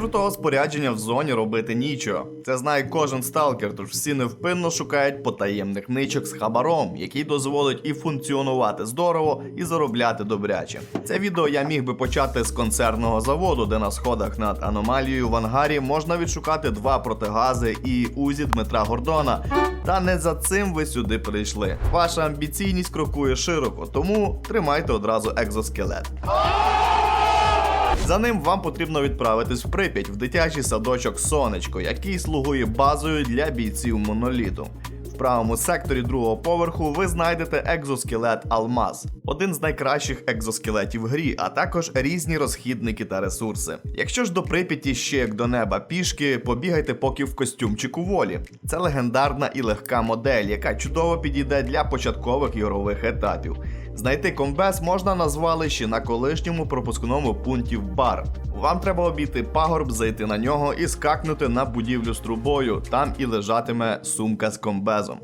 крутого спорядження в зоні робити нічого. Це знає кожен сталкер, тож всі невпинно шукають потаємних ничок з хабаром, який дозволить і функціонувати здорово, і заробляти добряче. Це відео я міг би почати з концерного заводу, де на сходах над аномалією в ангарі можна відшукати два протигази і узі Дмитра Гордона. Та не за цим ви сюди прийшли. Ваша амбіційність крокує широко, тому тримайте одразу екзоскелет. За ним вам потрібно відправитись в Прип'ять в дитячий садочок Сонечко, який слугує базою для бійців моноліту. В правому секторі другого поверху ви знайдете екзоскелет Алмаз, один з найкращих екзоскелетів в грі, а також різні розхідники та ресурси. Якщо ж до Прип'яті ще як до неба пішки, побігайте поки в костюмчику волі. Це легендарна і легка модель, яка чудово підійде для початкових ігрових етапів. Знайти комбез можна на звалищі на колишньому пропускному пункті в бар. Вам треба обійти пагорб, зайти на нього і скакнути на будівлю з трубою. Там і лежатиме сумка з комбезом.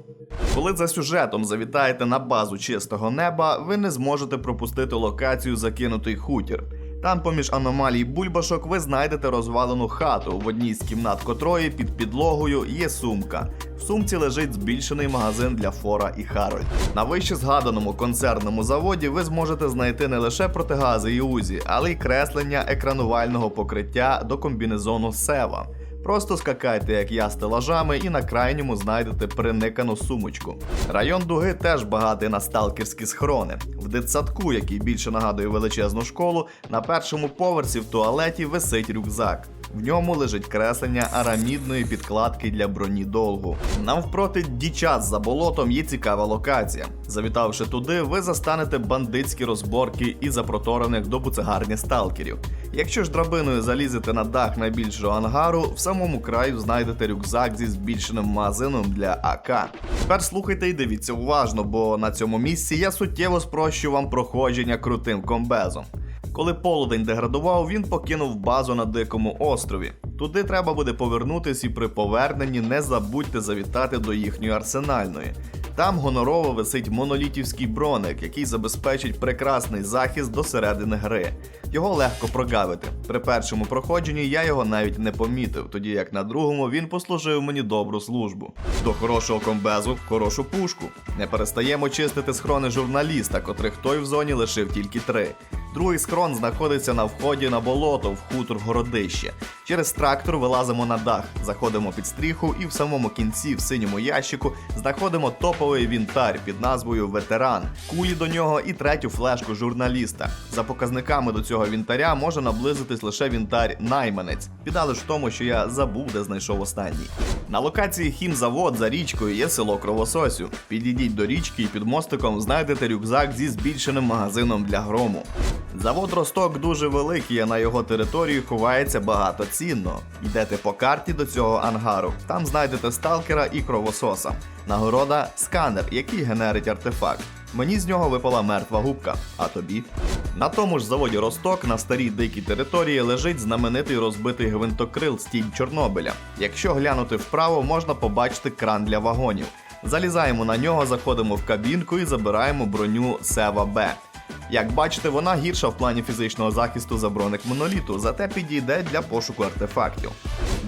Коли за сюжетом завітаєте на базу чистого неба, ви не зможете пропустити локацію Закинутий хутір. Там, поміж аномалій бульбашок, ви знайдете розвалену хату, в одній з кімнат котрої під підлогою є сумка. В сумці лежить збільшений магазин для Фора і Харольд. На вище згаданому концерному заводі ви зможете знайти не лише протигази і узі, але й креслення екранувального покриття до комбінезону Сева. Просто скакайте, як я стелажами, і на крайньому знайдете приникану сумочку. Район Дуги теж багатий на сталкерські схорони. В дитсадку, який більше нагадує величезну школу, на першому поверсі в туалеті висить рюкзак. В ньому лежить креслення арамідної підкладки для броні долгу. Навпроти дічас за болотом є цікава локація. Завітавши туди, ви застанете бандитські розборки і запроторених до буцегарні сталкерів. Якщо ж драбиною залізете на дах найбільшого ангару, в самому краю знайдете рюкзак зі збільшеним магазином для АК. Тепер слухайте і дивіться уважно, бо на цьому місці я суттєво спрощу вам проходження крутим комбезом. Коли полудень деградував, він покинув базу на дикому острові. Туди треба буде повернутись і при поверненні не забудьте завітати до їхньої арсенальної. Там гонорово висить монолітівський броник, який забезпечить прекрасний захист до середини гри. Його легко прогавити. При першому проходженні я його навіть не помітив, тоді як на другому він послужив мені добру службу. До хорошого комбезу хорошу пушку. Не перестаємо чистити схрони журналіста, котрих той в зоні лишив тільки три. Другий схрон знаходиться на вході на болото в хутор городище. Через трактор вилазимо на дах, заходимо під стріху і в самому кінці, в синьому ящику, знаходимо топовий вінтар під назвою Ветеран, кулі до нього і третю флешку журналіста. За показниками до цього вінтаря може наблизитись лише вінтар Найманець. Біда лиш в тому, що я забув, де знайшов останній. На локації хімзавод за річкою є село Кровососю. Підійдіть до річки і під мостиком знайдете рюкзак зі збільшеним магазином для грому. Завод Росток дуже великий, а на його території ховається багато цінного. Йдете по карті до цього ангару. Там знайдете сталкера і кровососа. Нагорода сканер, який генерить артефакт. Мені з нього випала мертва губка, а тобі? На тому ж заводі Росток на старій дикій території лежить знаменитий розбитий гвинтокрил стіль Чорнобиля. Якщо глянути вправо, можна побачити кран для вагонів. Залізаємо на нього, заходимо в кабінку і забираємо броню Сева Б. Як бачите, вона гірша в плані фізичного захисту за броник моноліту, зате підійде для пошуку артефактів.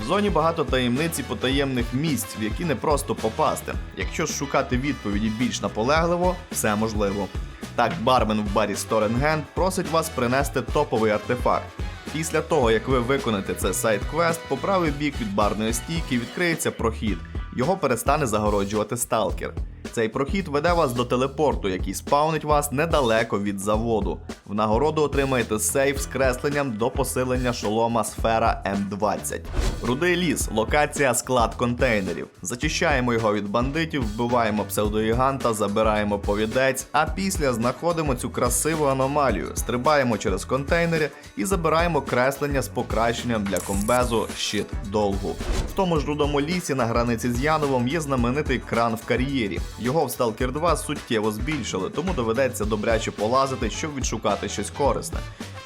В зоні багато таємниць і потаємних місць, в які не просто попасти. Якщо ж шукати відповіді більш наполегливо, все можливо. Так, бармен в барі Сторенген просить вас принести топовий артефакт. Після того, як ви виконаєте цей сайт-квест, по правий бік від барної стійки відкриється прохід. Його перестане загороджувати сталкер. Цей прохід веде вас до телепорту, який спаунить вас недалеко від заводу. В нагороду отримаєте сейф з кресленням до посилення шолома сфера М20. Рудий ліс, локація склад контейнерів. Зачищаємо його від бандитів, вбиваємо псевдогіганта, забираємо повідець, а після знаходимо цю красиву аномалію, стрибаємо через контейнери і забираємо креслення з покращенням для комбезу щит довгу. В тому ж рудому лісі на границі з Яновом є знаменитий кран в кар'єрі. Його в Stalker 2 суттєво збільшили, тому доведеться добряче полазити, щоб відшукати щось корисне.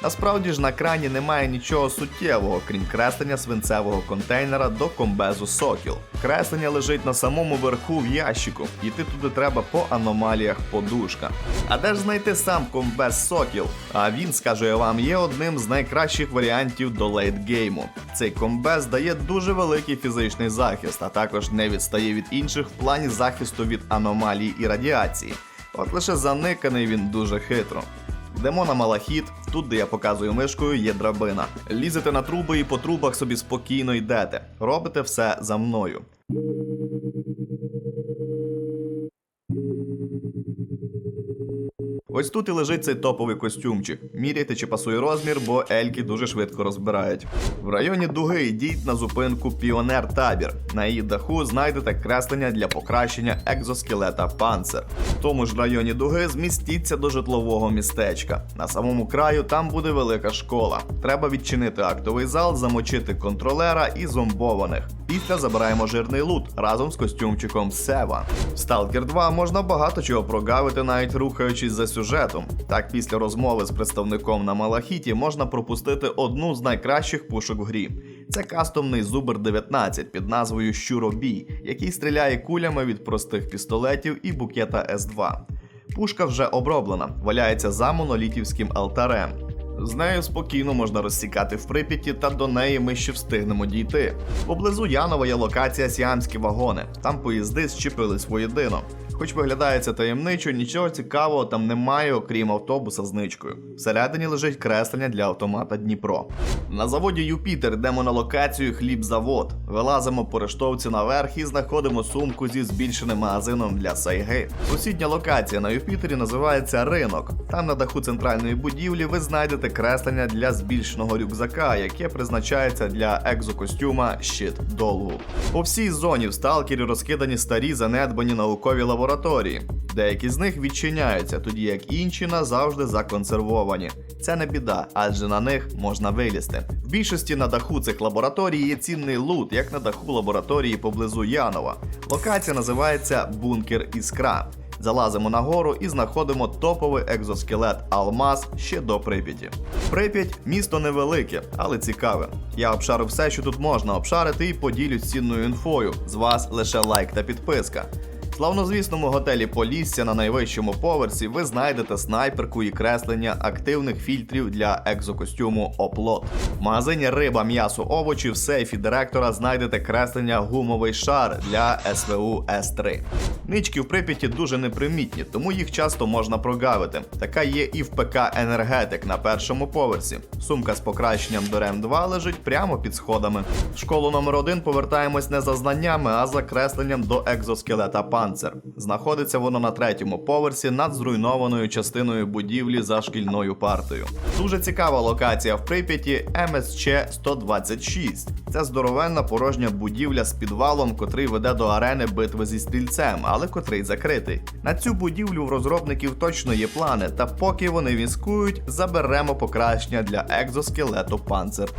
Насправді ж на крані немає нічого суттєвого, крім креслення свинцевого контейнера до комбезу Сокіл. Креслення лежить на самому верху в ящику, йти туди треба по аномаліях подушка. А де ж знайти сам комбез Сокіл? А він, скажу я вам, є одним з найкращих варіантів до лейтгейму. Цей комбез дає дуже великий фізичний захист, а також не відстає від інших в плані захисту від аномалій і радіації. От лише заниканий він дуже хитро. Йдемо на малахіт, тут, де я показую мишкою, є драбина. Лізете на труби і по трубах собі спокійно йдете. Робите все за мною. Ось тут і лежить цей топовий костюмчик. Міряйте, чи пасує розмір, бо ельки дуже швидко розбирають. В районі дуги йдіть на зупинку Піонер Табір. На її даху знайдете креслення для покращення екзоскелета панцир. В тому ж районі дуги змістіться до житлового містечка. На самому краю там буде велика школа. Треба відчинити актовий зал, замочити контролера і зомбованих. Після забираємо жирний лут разом з костюмчиком Сева. В Stalker 2 можна багато чого прогавити, навіть рухаючись за сюжетом. Так, після розмови з представником на Малахіті можна пропустити одну з найкращих пушок в грі. Це кастомний Зубер 19 під назвою Щуробій, який стріляє кулями від простих пістолетів і букета С2. Пушка вже оброблена, валяється за монолітівським алтарем. З нею спокійно можна розсікати в Прип'яті, та до неї ми ще встигнемо дійти. Поблизу Янова є локація Сіамські вагони. Там поїзди зчепились воєдино. Хоч виглядає це таємничо, нічого цікавого там немає, окрім автобуса з ничкою. Всередині лежить креслення для автомата Дніпро. На заводі Юпітер йдемо на локацію хлібзавод. Вилазимо по рештовці наверх і знаходимо сумку зі збільшеним магазином для сайги. Сусідня локація на Юпітері називається ринок. Там на даху центральної будівлі ви знайдете креслення для збільшеного рюкзака, яке призначається для екзокостюма щит долгу. По всій зоні в сталкері розкидані старі занедбані наукові лабораторії. Деякі з них відчиняються, тоді як інші назавжди законсервовані. Це не біда, адже на них можна вилізти. В більшості на даху цих лабораторій є цінний лут, як на даху лабораторії поблизу Янова. Локація називається Бункер Іскра. Залазимо на гору і знаходимо топовий екзоскелет Алмаз ще до Прип'яті. Прип'ять місто невелике, але цікаве. Я обшарив все, що тут можна обшарити, і поділюсь цінною інфою. З вас лише лайк та підписка. В славнозвісному готелі Полісся на найвищому поверсі ви знайдете снайперку і креслення активних фільтрів для екзокостюму Оплот. В магазині риба, м'ясо, овочі в сейфі директора знайдете креслення гумовий шар для СВУ С3. Нички в Прип'яті дуже непримітні, тому їх часто можна прогавити. Така є і в ПК Енергетик на першому поверсі. Сумка з покращенням до РЕМ 2 лежить прямо під сходами. В школу номер 1 повертаємось не за знаннями, а за кресленням до екзоскелета Панцер. Знаходиться воно на третьому поверсі над зруйнованою частиною будівлі за шкільною партою. Дуже цікава локація в Прип'яті МСЧ 126. Це здоровенна порожня будівля з підвалом, котрий веде до арени битви зі стрільцем, але котрий закритий. На цю будівлю в розробників точно є плани, та поки вони віскують, заберемо покращення для екзоскелету Панцер.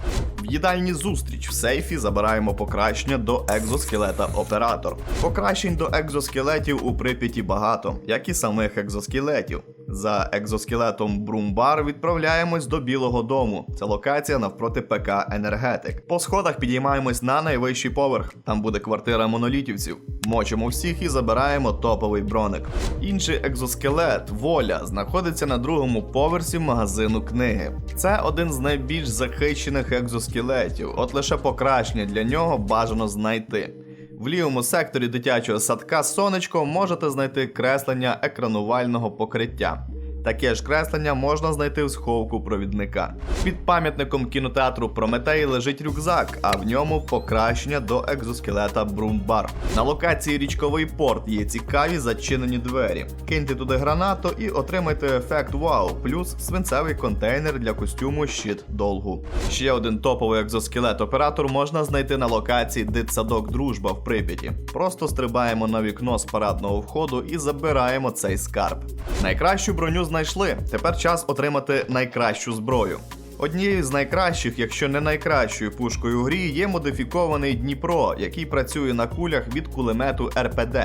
В їдальні зустріч в сейфі забираємо покращення до екзоскелета Оператор. Покращень до екзоскелетів у Прип'яті багато, як і самих екзоскелетів. За екзоскелетом Брумбар відправляємось до Білого Дому. Це локація навпроти ПК Енергетик. По сходах підіймаємось на найвищий поверх. Там буде квартира монолітівців. Мочимо всіх і забираємо топовий броник. Інший екзоскелет, воля, знаходиться на другому поверсі магазину книги. Це один з найбільш захищених екзоскелетів, от лише покращення для нього бажано знайти. В лівому секторі дитячого садка сонечко можете знайти креслення екранувального покриття. Таке ж креслення можна знайти в сховку провідника. Під пам'ятником кінотеатру Прометей лежить рюкзак, а в ньому покращення до екзоскелета Брумбар. На локації річковий порт є цікаві зачинені двері. Киньте туди гранату і отримайте ефект вау, плюс свинцевий контейнер для костюму щит долгу. Ще один топовий екзоскелет оператор можна знайти на локації Дитсадок Дружба в Прип'яті. Просто стрибаємо на вікно з парадного входу і забираємо цей скарб. Найкращу броню знайшли. Тепер час отримати найкращу зброю. Однією з найкращих, якщо не найкращою пушкою в грі, є модифікований Дніпро, який працює на кулях від кулемету РПД.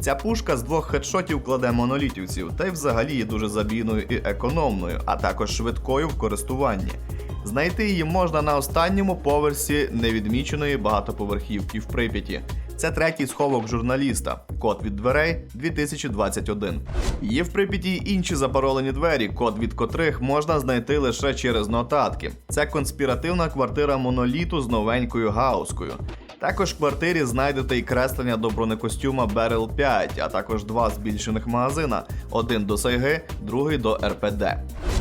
Ця пушка з двох хедшотів кладе монолітівців, та й взагалі є дуже забійною і економною, а також швидкою в користуванні. Знайти її можна на останньому поверсі невідміченої багатоповерхівки в Прип'яті. Це третій сховок журналіста. Код від дверей 2021. Є в Прип'яті інші запаролені двері, код від котрих можна знайти лише через нотатки. Це конспіративна квартира моноліту з новенькою гаускою. Також в квартирі знайдете і креслення до бронекостюма Берел 5, а також два збільшених магазина: один до Сайги, другий до РПД.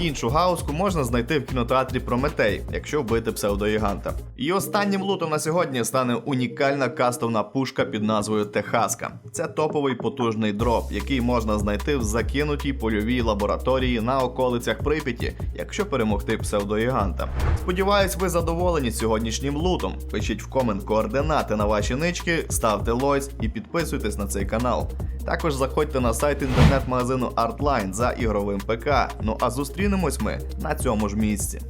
Іншу гауску можна знайти в кінотеатрі Прометей, якщо вбити псевдоїганта. І останнім лутом на сьогодні стане унікальна кастовна пушка під назвою Техаска. Це топовий потужний дроп, який можна знайти в закинутій польовій лабораторії на околицях Прип'яті, якщо перемогти псевдоїганта. Сподіваюсь, ви задоволені сьогоднішнім лутом. Пишіть в комент координати на ваші нички, ставте лойс і підписуйтесь на цей канал. Також заходьте на сайт інтернет-магазину Artline за ігровим ПК. Ну а зустрінемось ми на цьому ж місці.